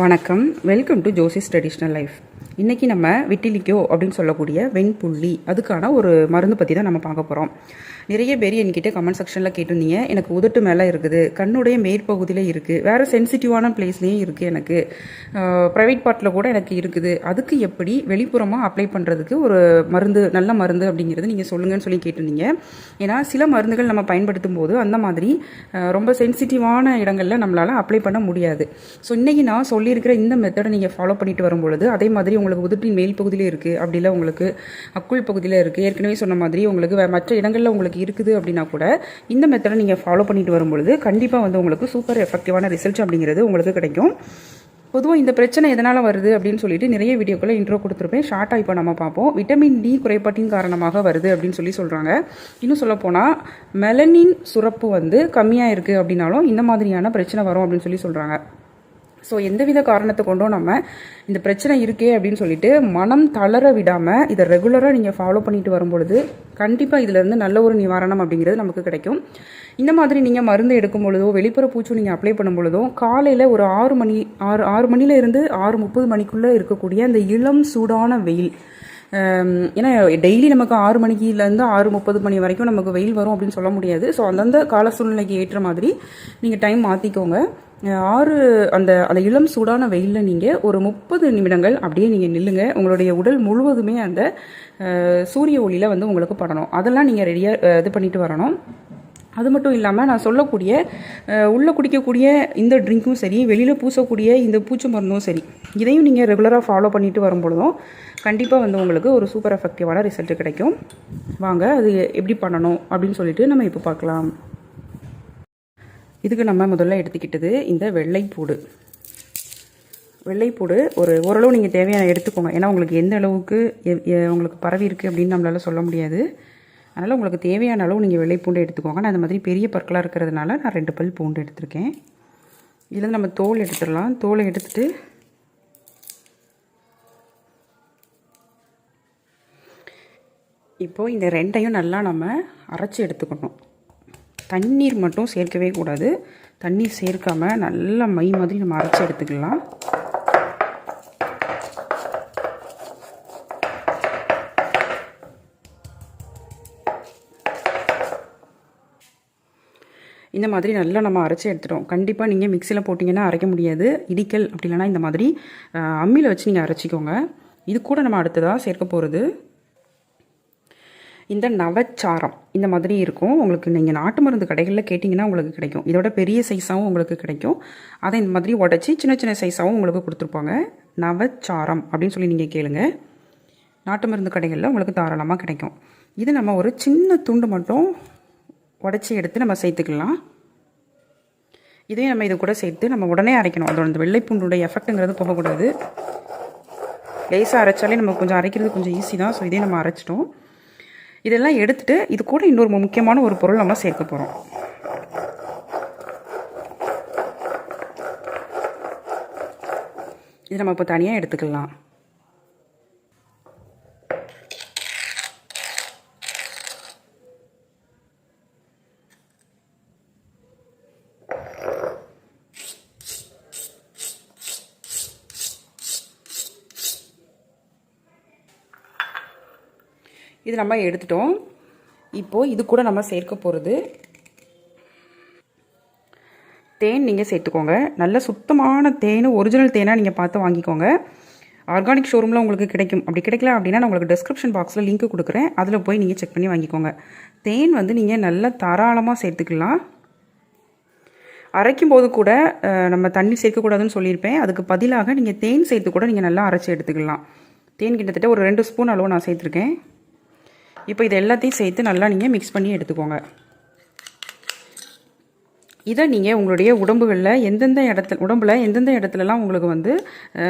வணக்கம். Welcome to Josie's traditional life இன்றைக்கி நம்ம விட்டிலிக்கோ அப்படின்னு சொல்லக்கூடிய வெண்புள்ளி அதுக்கான ஒரு மருந்து பற்றி தான் நம்ம பார்க்க போகிறோம் நிறைய பேர் என்கிட்ட கமெண்ட் செக்ஷனில் கேட்டிருந்தீங்க. எனக்கு உதட்டு மேலே இருக்குது கண்ணுடைய மேற்பகுதியில் இருக்குது வேறு சென்சிட்டிவான பிளேஸ்லேயும் இருக்குது எனக்கு. ப்ரைவேட் பார்ட்டில் கூட எனக்கு இருக்குது. அதுக்கு எப்படி வெளிப்புறமாக அப்ளை பண்ணுறதுக்கு ஒரு மருந்து நல்ல மருந்து அப்படிங்கிறது நீங்கள் சொல்லுங்கன்னு சொல்லி கேட்டிருந்தீங்க. ஏன்னா சில மருந்துகள் நம்ம பயன்படுத்தும் போது அந்த மாதிரி ரொம்ப சென்சிட்டிவான இடங்களில் நம்மளால் அப்ளை பண்ண முடியாது. ஸோ இன்றைக்கி நான் சொல்லியிருக்கிற இந்த மெத்தடை நீங்கள் ஃபாலோ பண்ணிட்டு வரும்பொழுது அதே மாதிரி உங்களுக்கு உதட்டின் மேல் பகுதியில் இருக்குது அப்படி இல்லை உங்களுக்கு அக்குள் பகுதியில் இருக்குது ஏற்கனவே சொன்ன மாதிரி உங்களுக்கு மற்ற இடங்களில் உங்களுக்கு இருக்குது அப்படின்னா கூட இந்த மெத்தடை நீங்கள் ஃபாலோ பண்ணிட்டு வரும்பொழுது கண்டிப்பாக வந்து உங்களுக்கு சூப்பர் எஃபெக்டிவான ரிசல்ட் அப்படிங்கிறது உங்களுக்கு கிடைக்கும். பொதுவாக இந்த பிரச்சனை எதனால் வருது அப்படின்னு சொல்லிட்டு நிறைய வீடியோக்களை இன்ட்ரோ கொடுத்துருப்பேன். ஷார்ட்டாக இப்போ நம்ம பார்ப்போம். விட்டமின் டி குறைபாட்டின் காரணமாக வருது அப்படின்னு சொல்லி சொல்கிறாங்க இன்னும் சொல்லப்போனால் மெலனின் சுரப்பு வந்து கம்மியாக இருக்குது அப்படின்னாலும் இந்த மாதிரியான பிரச்சனை வரும் அப்படின்னு சொல்லி சொல்கிறாங்க ஸோ எந்தவித காரணத்தை கொண்டும் நம்ம இந்த பிரச்சனை இருக்கே அப்படின்னு சொல்லிட்டு மனம் தளர விடாமல் இதை ரெகுலராக நீங்கள் ஃபாலோ பண்ணிட்டு வரும்பொழுது கண்டிப்பாக இதிலேருந்து நல்ல ஒரு நிவாரணம் அப்படிங்கிறது நமக்கு கிடைக்கும். இந்த மாதிரி நீங்கள் மருந்து எடுக்கும் பொழுதோ வெளிப்புற பூச்சும் நீங்கள் அப்ளை பண்ணும் பொழுதோ காலையில் ஒரு ஆறு மணி ஆறு ஆறு மணிலேருந்து ஆறு முப்பது மணிக்குள்ளே இருக்கக்கூடிய அந்த இளம் சூடான வெயில் ஏன்னா டெய்லி நமக்கு ஆறு மணிக்குலேருந்து ஆறு முப்பது மணி வரைக்கும் நமக்கு வெயில் வரும் அப்படின்னு சொல்ல முடியாது. ஸோ அந்தந்த கால சூழ்நிலைக்கு ஏற்ற மாதிரி நீங்கள் டைம் மாற்றிக்கோங்க ஆறு அந்த அந்த இளம் சூடான வெயிலில் நீங்கள் ஒரு முப்பது நிமிடங்கள் அப்படியே நீங்கள் நில்லுங்க. உங்களுடைய உடல் முழுவதுமே அந்த சூரிய ஒளியில் வந்து உங்களுக்கு படணும். அதெல்லாம் நீங்கள் ரெடியாக இது பண்ணிட்டு வரணும். அது மட்டும் இல்லாமல் நான் சொல்லக்கூடிய உள்ளே குடிக்கக்கூடிய இந்த ட்ரிங்க்கும் சரி வெளியில் பூசக்கூடிய இந்த பூச்சி மருந்தும் சரி இதையும் நீங்கள் ரெகுலராக ஃபாலோ பண்ணிட்டு வரும்பொழுதும் கண்டிப்பாக வந்து உங்களுக்கு ஒரு சூப்பர் எஃபெக்டிவான ரிசல்ட் கிடைக்கும். வாங்க அது எப்படி பண்ணணும் அப்படின்னு சொல்லிட்டு நம்ம இப்போ பார்க்கலாம். இதுக்கு நம்ம முதல்ல எடுத்துக்கிட்டது இந்த வெள்ளைப்பூடு. வெள்ளைப்பூடு ஒரு ஓரளவு நீங்கள் தேவையான எடுத்துக்கோங்க. ஏன்னா உங்களுக்கு எந்த அளவுக்கு உங்களுக்கு பரவி இருக்குது அப்படின்னு நம்மளால் சொல்ல முடியாது. அதனால் உங்களுக்கு தேவையான அளவு நீங்கள் வெள்ளைப்பூண்டு எடுத்துக்கோங்க. நான் அந்த மாதிரி பெரிய பற்களாக இருக்கிறதுனால நான் ரெண்டு பல் பூண்டு எடுத்திருக்கேன். இதுலேருந்து நம்ம தோல் எடுத்துடலாம். தோலை எடுத்துட்டு இப்போது இந்த ரெண்டையும் நல்லா நம்ம அரைச்சி எடுத்துக்கணும். தண்ணீர் மட்டும் சேர்க்கவே கூடாது. தண்ணீர் சேர்க்காமல் நல்லா மை மாதிரி நம்ம அரைச்சி எடுத்துக்கலாம். இந்த மாதிரி நல்லா நம்ம அரைச்சி எடுத்துட்டோம். கண்டிப்பாக நீங்கள் மிக்சியில் போட்டிங்கன்னா அரைக்க முடியாது. இடிக்கல் அப்படி இல்லைன்னா இந்த மாதிரி அம்மியில் வச்சு நீங்கள் அரைச்சிக்கோங்க. இது கூட நம்ம அடுத்ததாக சேர்க்க போகிறது இந்த நவச்சாரம். இந்த மாதிரி இருக்கும். உங்களுக்கு நீங்கள் நாட்டு மருந்து கடைகளில் கேட்டிங்கன்னா உங்களுக்கு கிடைக்கும். இதோட பெரிய சைஸாகவும் உங்களுக்கு கிடைக்கும். அதை இந்த மாதிரி உடச்சி சின்ன சின்ன சைஸாகவும் உங்களுக்கு கொடுத்துருப்பாங்க. நவச்சாரம் அப்படின்னு சொல்லி நீங்கள் கேளுங்க. நாட்டு மருந்து கடைகளில் உங்களுக்கு தாராளமாக கிடைக்கும். இது நம்ம ஒரு சின்ன துண்டு மட்டும் உடச்சி எடுத்து நம்ம சேர்த்துக்கலாம். இதையும் நம்ம இது கூட சேர்த்து நம்ம உடனே அரைக்கணும். அதோட அந்த வெள்ளைப்பூண்டுடைய எஃபெக்ட்டுங்கிறது போகக்கூடாது. லேசாக அரைச்சாலே நம்ம கொஞ்சம் அரைக்கிறது கொஞ்சம் ஈஸி தான். ஸோ இதையும் நம்ம அரைச்சிட்டோம். இதெல்லாம் எடுத்துகிட்டு இது கூட இன்னொரு முக்கியமான ஒரு பொருள் நம்ம சேர்க்க போகிறோம் இது நம்ம இப்போ தனியாக எடுத்துக்கலாம். இது நம்ம எடுத்துட்டோம். இப்போது இது கூட நம்ம சேர்க்க போகிறது தேன் நீங்கள் சேர்த்துக்கோங்க. நல்ல சுத்தமான தேன் ஒரிஜினல் தேனாக நீங்கள் பார்த்து வாங்கிக்கோங்க. ஆர்கானிக் ஷோரூமில் உங்களுக்கு கிடைக்கும். அப்படி கிடைக்கல அப்படின்னா நான் உங்களுக்கு டிஸ்கிரிப்ஷன் பாக்ஸில் லிங்க் கொடுக்குறேன். அதில் போய் நீங்கள் செக் பண்ணி வாங்கிக்கோங்க. தேன் வந்து நீங்கள் நல்லா தாராளமாக சேர்த்துக்கலாம். அரைக்கும் போது கூட நம்ம தண்ணி சேர்க்கக்கூடாதுன்னு சொல்லியிருப்பேன். அதுக்கு பதிலாக நீங்கள் தேன் சேர்த்து கூட நீங்கள் நல்லா அரைச்சி எடுத்துக்கலாம். தேன் கிட்டத்தட்ட ஒரு ரெண்டு ஸ்பூன் அளவு நான் சேர்த்துருக்கேன். இப்போ இது எல்லாத்தையும் சேர்த்து நல்லா நீங்கள் மிக்ஸ் பண்ணி எடுத்துக்கோங்க. இதை நீங்கள் உங்களுடைய உடம்புகளில் எந்தெந்த இடத்துல உடம்புல எந்தெந்த இடத்துலலாம் உங்களுக்கு வந்து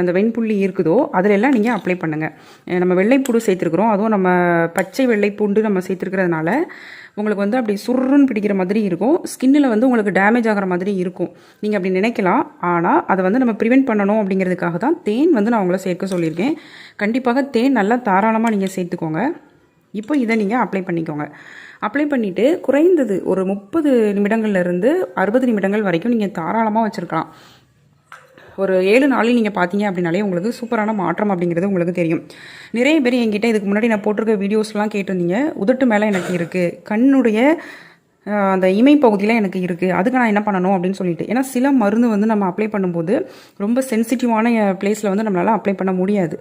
அந்த வெண்புள்ளி இருக்குதோ அதிலெல்லாம் நீங்கள் அப்ளை பண்ணுங்கள் நம்ம வெள்ளைப்பூடு சேர்த்துருக்குறோம். அதுவும் நம்ம பச்சை வெள்ளைப்பூண்டு நம்ம சேர்த்துருக்கிறதுனால உங்களுக்கு வந்து அப்படி சுருன்னு பிடிக்கிற மாதிரி இருக்கும். ஸ்கின்னில் வந்து உங்களுக்கு டேமேஜ் ஆகிற மாதிரி இருக்கும். நீங்கள் அப்படி நினைக்கலாம். ஆனால் அதை வந்து நம்ம ப்ரிவெண்ட் பண்ணணும் அப்படிங்கிறதுக்காக தான் தேன் வந்து நான் உங்களை சேர்க்க சொல்லியிருக்கேன். கண்டிப்பாக தேன் நல்லா தாராளமாக நீங்கள் சேர்த்துக்கோங்க. இப்போ இதை நீங்கள் அப்ளை பண்ணிக்கோங்க. அப்ளை பண்ணிவிட்டு குறைந்தது ஒரு முப்பது நிமிடங்கள்லேருந்து அறுபது நிமிடங்கள் வரைக்கும் நீங்கள் தாராளமாக வச்சுருக்கலாம். ஒரு ஏழு நாளில் நீங்கள் பார்த்தீங்க அப்படின்னாலே உங்களுக்கு சூப்பரான மாற்றம் அப்படிங்கிறது உங்களுக்கு தெரியும். நிறைய பேர் என்கிட்ட இதுக்கு முன்னாடி நான் போட்டிருக்க வீடியோஸ்லாம் கேட்டிருந்தீங்க. உதட்டு மேலே எனக்கு இருக்குது கண்ணுடைய அந்த இமை பகுதியில் எனக்கு இருக்குது அதுக்கு நான் என்ன பண்ணணும் அப்படின்னு சொல்லிட்டு. ஏன்னா சில மருந்து வந்து நம்ம அப்ளை பண்ணும்போது ரொம்ப சென்சிட்டிவான பிளேஸில் வந்து நம்மளால் அப்ளை பண்ண முடியாது.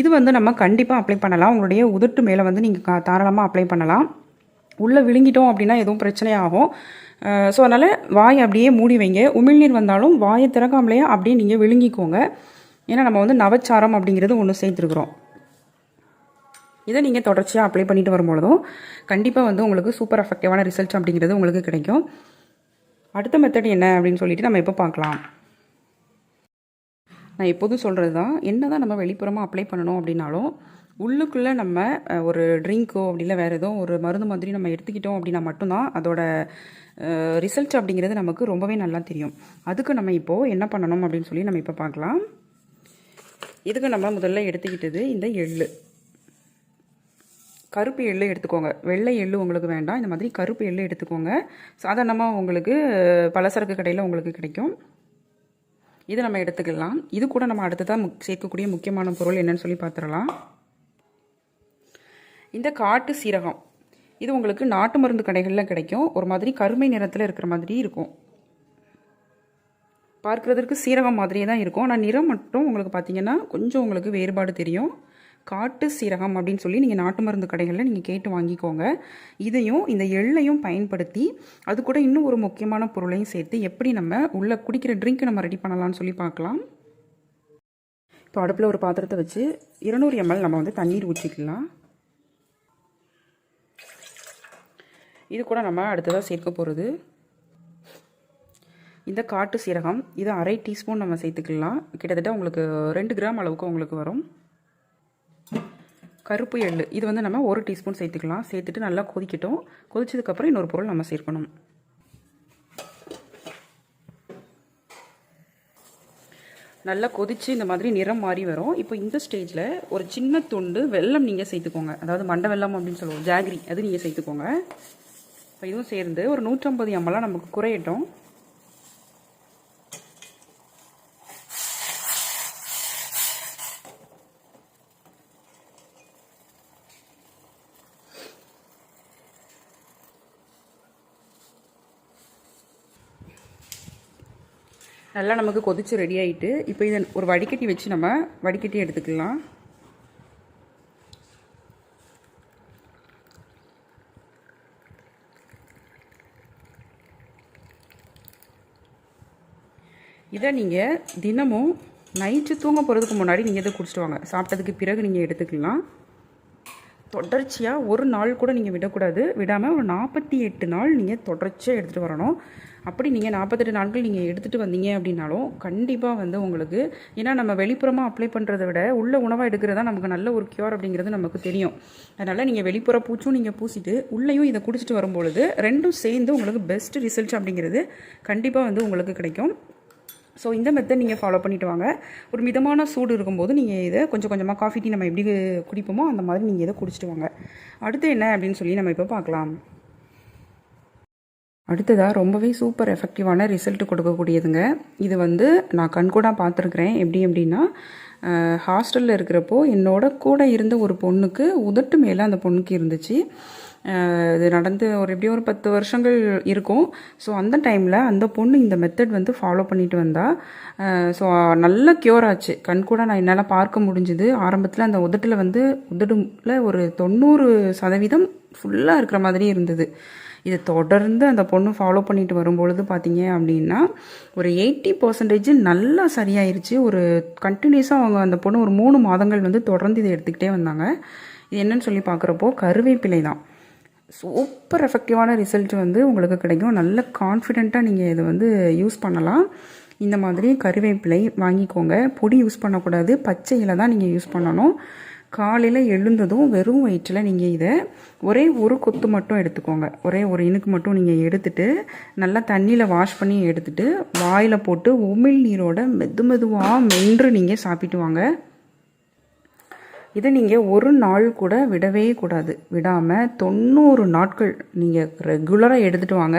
இது வந்து நம்ம கண்டிப்பாக அப்ளை பண்ணலாம். உங்களுடைய உதட்டு மேலே வந்து நீங்கள் தாராளமாக அப்ளை பண்ணலாம். உள்ளே விழுங்கிட்டோம் அப்படின்னா எதுவும் பிரச்சனையாகும் ஸோ அதனால் வாய் அப்படியே மூடி வைங்க. உமிழ்நீர் வந்தாலும் வாயை திறக்காமலேயே அப்படியே நீங்கள் விழுங்கிக்கோங்க. ஏன்னா நம்ம வந்து நவச்சாரம் அப்படிங்கிறது ஒன்று சேர்த்துருக்குறோம். இதை நீங்கள் தொடர்ச்சியாக அப்ளை பண்ணிட்டு வரும்பொழுதும் கண்டிப்பாக வந்து உங்களுக்கு சூப்பர் எஃபெக்டிவான ரிசல்ட்ஸ் அப்படிங்கிறது உங்களுக்கு கிடைக்கும். அடுத்த மெத்தட் என்ன அப்படின்னு சொல்லிட்டு நம்ம இப்போ பார்க்கலாம். நான் எப்போதும் சொல்கிறது தான் என்ன தான் நம்ம வெளிப்புறமாக அப்ளை பண்ணணும் அப்படின்னாலும் உள்ளுக்குள்ளே நம்ம ஒரு ட்ரிங்க்கோ அப்படி இல்லை வேறு ஏதோ ஒரு மருந்து மாதிரி நம்ம எடுத்துக்கிட்டோம் அப்படின்னா மட்டும்தான் அதோட ரிசல்ட் அப்படிங்கிறது நமக்கு ரொம்பவே நல்லா தெரியும். அதுக்கு நம்ம இப்போது என்ன பண்ணணும் அப்படின்னு சொல்லி நம்ம இப்போ பார்க்கலாம். இதுக்கு நம்ம முதல்ல எடுத்துக்கிட்டது இந்த எள்ளு. கருப்பு எள்ளு எடுத்துக்கோங்க. வெள்ளை எள்ளு உங்களுக்கு வேண்டாம். இந்த மாதிரி கருப்பு எள்ளு எடுத்துக்கோங்க. சாதாரணமாக உங்களுக்கு பலசரக்கு கடையில் உங்களுக்கு கிடைக்கும். இது நம்ம எடுத்துக்கலாம். இது கூட நம்ம அடுத்ததாக முக் சேர்க்கக்கூடிய முக்கியமான பொருள் என்னன்னு சொல்லி பார்த்துடலாம். இந்த காட்டு சீரகம். இது உங்களுக்கு நாட்டு மருந்து கடைகளில் கிடைக்கும். ஒரு மாதிரி கருமை நிறத்தில் இருக்கிற மாதிரி இருக்கும். பார்க்குறதுக்கு சீரகம் மாதிரியே தான் இருக்கும். ஆனால் நிறம் மட்டும் உங்களுக்கு பார்த்தீங்கன்னா கொஞ்சம் உங்களுக்கு வேறுபாடு தெரியும். காட்டு சீரகம் அப்படின்னு சொல்லி நீங்கள் நாட்டு மருந்து கடைகளில் நீங்கள் கேட்டு வாங்கிக்கோங்க. இதையும் இந்த எள்ளையும் பயன்படுத்தி அது கூட இன்னும் ஒரு முக்கியமான பொருளையும் சேர்த்து எப்படி நம்ம உள்ளே குடிக்கிற ட்ரிங்க் நம்ம ரெடி பண்ணலாம்னு சொல்லி பார்க்கலாம். இப்போ அடுப்பில் ஒரு பாத்திரத்தை வச்சு இருநூறு எம்எல் நம்ம வந்து தண்ணீர் ஊற்றிக்கலாம் இது கூட நம்ம அடுத்ததாக சேர்க்க போகிறது இந்த காட்டு சீரகம் இது அரை டீஸ்பூன் நம்ம சேர்த்துக்கலாம். கிட்டத்தட்ட உங்களுக்கு ரெண்டு கிராம் அளவுக்கு உங்களுக்கு வரும். கருப்பு எள்ளு. இது வந்து நம்ம ஒரு டீஸ்பூன் சேர்த்துக்கலாம். சேர்த்துட்டு நல்லா கொதிக்கட்டும். கொதிச்சதுக்கப்புறம் இன்னொரு பொருள் நம்ம சேர்க்கணும். நல்லா கொதிச்சு இந்த மாதிரி நிறம் மாறி வரும். இப்போ இந்த ஸ்டேஜில் ஒரு சின்ன துண்டு வெல்லம் நீங்கள் சேர்த்துக்கோங்க. அதாவது மண்டை வெல்லம் அப்படின்னு சொல்லுவோம். ஜாகிரி. அது நீங்கள் சேர்த்துக்கோங்க. இப்போ இதுவும் சேர்ந்து ஒரு நூற்றம்பது எம்எல்லாம் நமக்கு குறையட்டும். நல்லா நமக்கு கொதிச்சு ரெடி ஆகிட்டு இப்போ இதை ஒரு வடிகட்டி வச்சு நம்ம வடிகட்டி எடுத்துக்கலாம். இதை நீங்கள் தினமும் நைட்டு தூங்க போகிறதுக்கு முன்னாடி நீங்கள் இதை குடிச்சிட்டு வாங்க. சாப்பிட்டதுக்கு பிறகு நீங்கள் எடுத்துக்கலாம். தொடர்ச்சியாக ஒரு நாள் கூட நீங்கள் விடக்கூடாது. விடாமல் ஒரு நாற்பத்தி எட்டு நாள் நீங்கள் தொடர்ச்சியாக எடுத்துகிட்டு வரணும். அப்படி நீங்கள் நாற்பத்தெட்டு நாட்கள் நீங்கள் எடுத்துகிட்டு வந்தீங்க அப்படின்னாலும் கண்டிப்பாக வந்து உங்களுக்கு ஏன்னா நம்ம வெளிப்புறமாக அப்ளை பண்ணுறதை விட உள்ள உணவாக எடுக்கிறது தான் நமக்கு நல்ல ஒரு க்யூர் அப்படிங்கிறது நமக்கு தெரியும். அதனால் நீங்கள் வெளிப்புற பூச்சும் நீங்கள் பூசிட்டு உள்ளேயும் இதை குடிச்சிட்டு வரும்பொழுது ரெண்டும் சேர்ந்து உங்களுக்கு பெஸ்ட் ரிசல்ட்ஸ் அப்படிங்கிறது கண்டிப்பாக வந்து உங்களுக்கு கிடைக்கும். ஸோ இந்த மெத்தட் நீங்கள் ஃபாலோ பண்ணிவிட்டு வாங்க. ஒரு மிதமான சூடு இருக்கும்போது நீங்கள் இதை கொஞ்சம் கொஞ்சமாக காஃபி டீ நம்ம எப்படி குடிப்போமோ அந்த மாதிரி நீங்கள் இதை குடிச்சிட்டு வாங்க. அடுத்து என்ன அப்படின்னு சொல்லி நம்ம இப்போ பார்க்கலாம். அடுத்ததாக ரொம்பவே சூப்பர் எஃபெக்டிவான ரிசல்ட் கொடுக்கக்கூடியதுங்க. இது வந்து நான் கண்கூடாக பார்த்துருக்குறேன். எப்படி அப்படின்னா ஹாஸ்டலில் இருக்கிறப்போ என்னோட கூட இருந்த ஒரு பொண்ணுக்கு உதட்டு மேலே அந்த பொண்ணுக்கு இருந்துச்சு. இது நடந்து ஒரு எப்படியும் ஒரு பத்து வருஷங்கள் இருக்கும். ஸோ அந்த டைமில் அந்த பொண்ணு இந்த மெத்தட் வந்து ஃபாலோ பண்ணிட்டு வந்தா. ஸோ நல்ல க்யூர் ஆச்சு. கண் கூட நான் என்னால் பார்க்க முடிஞ்சுது. ஆரம்பத்தில் அந்த உதட்டில் வந்து உதடுல ஒரு தொண்ணூறு சதவீதம் ஃபுல்லாக இருக்கிற மாதிரி இருந்தது. இதை தொடர்ந்து அந்த பொண்ணு ஃபாலோ பண்ணிட்டு வரும்பொழுது பார்த்தீங்க அப்படின்னா ஒரு எயிட்டி பர்சன்டேஜ் நல்லா சரியாயிருச்சு. ஒரு கண்டினியூஸாக அவங்க அந்த பொண்ணு ஒரு மூணு மாதங்கள் வந்து தொடர்ந்து இதை எடுத்துக்கிட்டே வந்தாங்க. இது என்னன்னு சொல்லி பார்க்குறப்போ கருவேப்பிலை தான். சூப்பர் எஃபெக்டிவான ரிசல்ட் வந்து உங்களுக்கு கிடைக்கும். நல்ல கான்ஃபிடெண்ட்டாக நீங்கள் இதை வந்து யூஸ் பண்ணலாம். இந்த மாதிரி கருவேப்பிலை வாங்கிக்கோங்க. பொடி யூஸ் பண்ணக்கூடாது. பச்சையில் தான் நீங்கள் யூஸ் பண்ணணும். காலையில் எழுந்ததும் வெறும் வயிற்றில் நீங்கள் இதை ஒரே ஒரு கொத்து மட்டும் எடுத்துக்கோங்க. ஒரே ஒரு இனுக்கு மட்டும் நீங்கள் எடுத்துட்டு நல்லா தண்ணியில் வாஷ் பண்ணி எடுத்துட்டு வாயில் போட்டு உமிழ் நீரோட மெது மெதுவாக மென்று நீங்கள் சாப்பிட்டு வாங்க இதை நீங்கள் ஒரு நாள் கூட விடவே கூடாது. விடாமல் தொண்ணூறு நாட்கள் நீங்கள் ரெகுலராக எடுத்துகிட்டு வாங்க.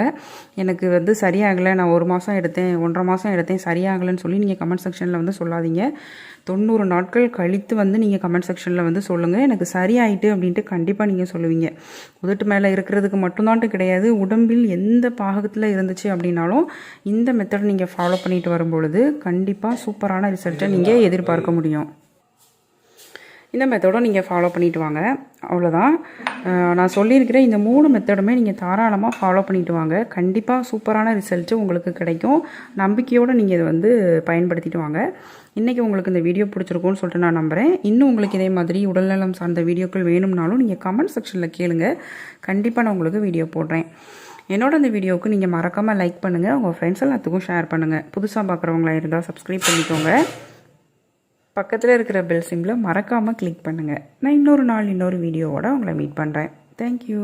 எனக்கு வந்து சரியாகலை நான் ஒரு மாதம் எடுத்தேன் ஒன்றரை மாதம் எடுத்தேன் சரியாகலைன்னு சொல்லி நீங்கள் கமெண்ட் செக்ஷனில் வந்து சொல்லாதீங்க. தொண்ணூறு நாட்கள் கழித்து வந்து நீங்கள் கமெண்ட் செக்ஷனில் வந்து சொல்லுங்கள் எனக்கு சரியாயிட்டு அப்படின்ட்டு கண்டிப்பாக நீங்கள் சொல்லுவீங்க. உதட்டு மேலே இருக்கிறதுக்கு மட்டும்தான்ட்டு கிடையாது. உடம்பில் எந்த பாகத்தில் இருந்துச்சு அப்படின்னாலும் இந்த மெத்தட் நீங்கள் ஃபாலோ பண்ணிட்டு வரும்பொழுது கண்டிப்பாக சூப்பரான ரிசல்ட்டை நீங்கள் எதிர்பார்க்க முடியும். இந்த மெத்தடும் நீங்கள் ஃபாலோ பண்ணிட்டு வாங்க. அவ்வளோதான் நான் சொல்லியிருக்கிற இந்த மூணு மெத்தடுமே நீங்கள் தாராளமாக ஃபாலோ பண்ணிட்டு வாங்க. கண்டிப்பாக சூப்பரான ரிசல்ட்டு உங்களுக்கு கிடைக்கும். நம்பிக்கையோடு நீங்கள் இதை வந்து பயன்படுத்திட்டு வாங்க. இன்றைக்கி உங்களுக்கு இந்த வீடியோ பிடிச்சிருக்கும்னு சொல்லிட்டு நான் நம்புகிறேன் இன்னும் உங்களுக்கு இதே மாதிரி உடல்நலம் சார்ந்த வீடியோக்கள் வேணும்னாலும் நீங்கள் கமெண்ட் செக்ஷனில் கேளுங்க. கண்டிப்பாக நான் உங்களுக்கு வீடியோ போடுறேன். என்னோட இந்த வீடியோவுக்கு நீங்கள் மறக்காமல் லைக் பண்ணுங்கள் உங்கள் ஃப்ரெண்ட்ஸ் எல்லாத்துக்கும் ஷேர் பண்ணுங்கள் புதுசாக பார்க்குறவங்களா இருந்தால் சப்ஸ்கிரைப் பண்ணிக்கோங்க. பக்கத்தில் இருக்கிற பெல் சிம்பில் மறக்காமல் கிளிக் பண்ணுங்கள் நான் இன்னொரு நாள் இன்னொரு வீடியோவோட உங்களை மீட் பண்ணுறேன் தேங்க்யூ